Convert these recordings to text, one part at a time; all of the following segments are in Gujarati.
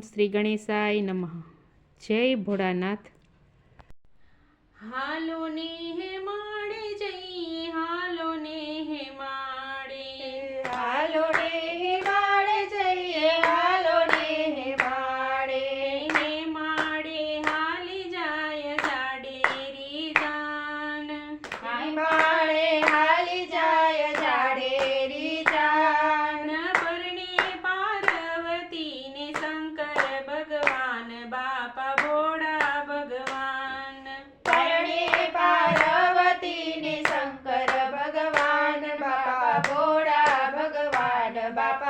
શ્રી ગણેશાય નમઃ. જય ભોળાનાથ. હાલો ને હે માડે જઈ હાલો ને હે માડે. હાલો ને હે માડે જઈએ હાલો ને હે માડે. હે માડે હાલી જાય જાડેરી જાન. હાય Bye.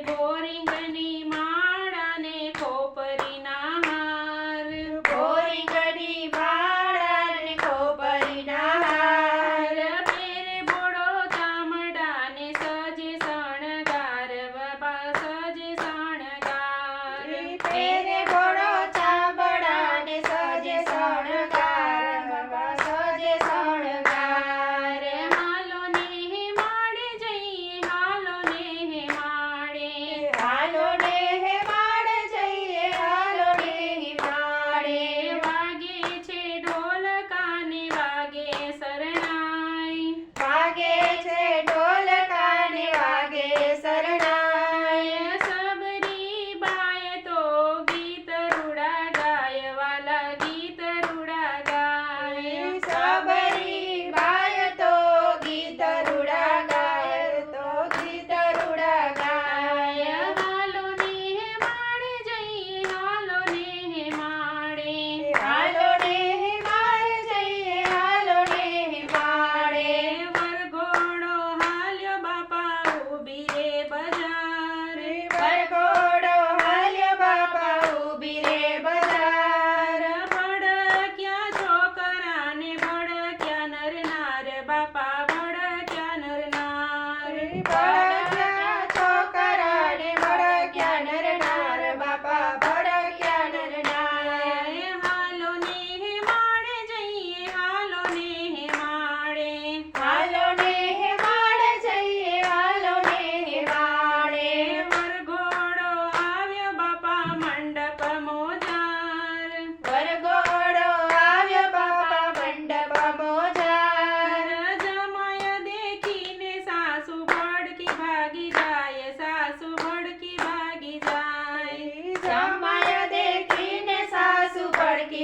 boy. Bye.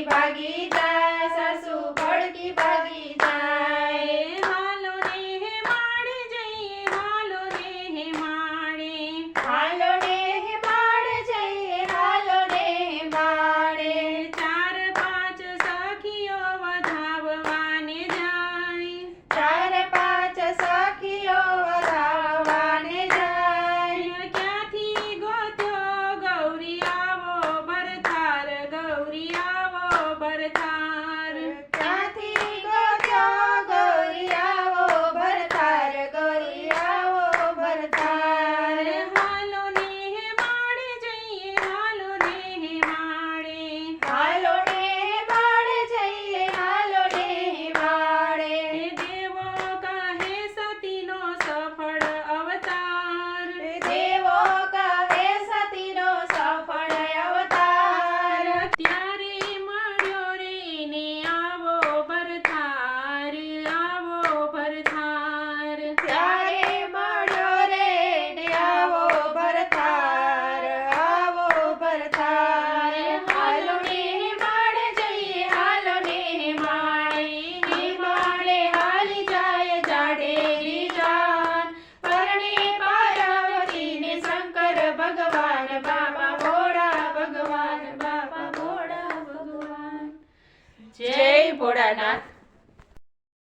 भागीदारी Bernard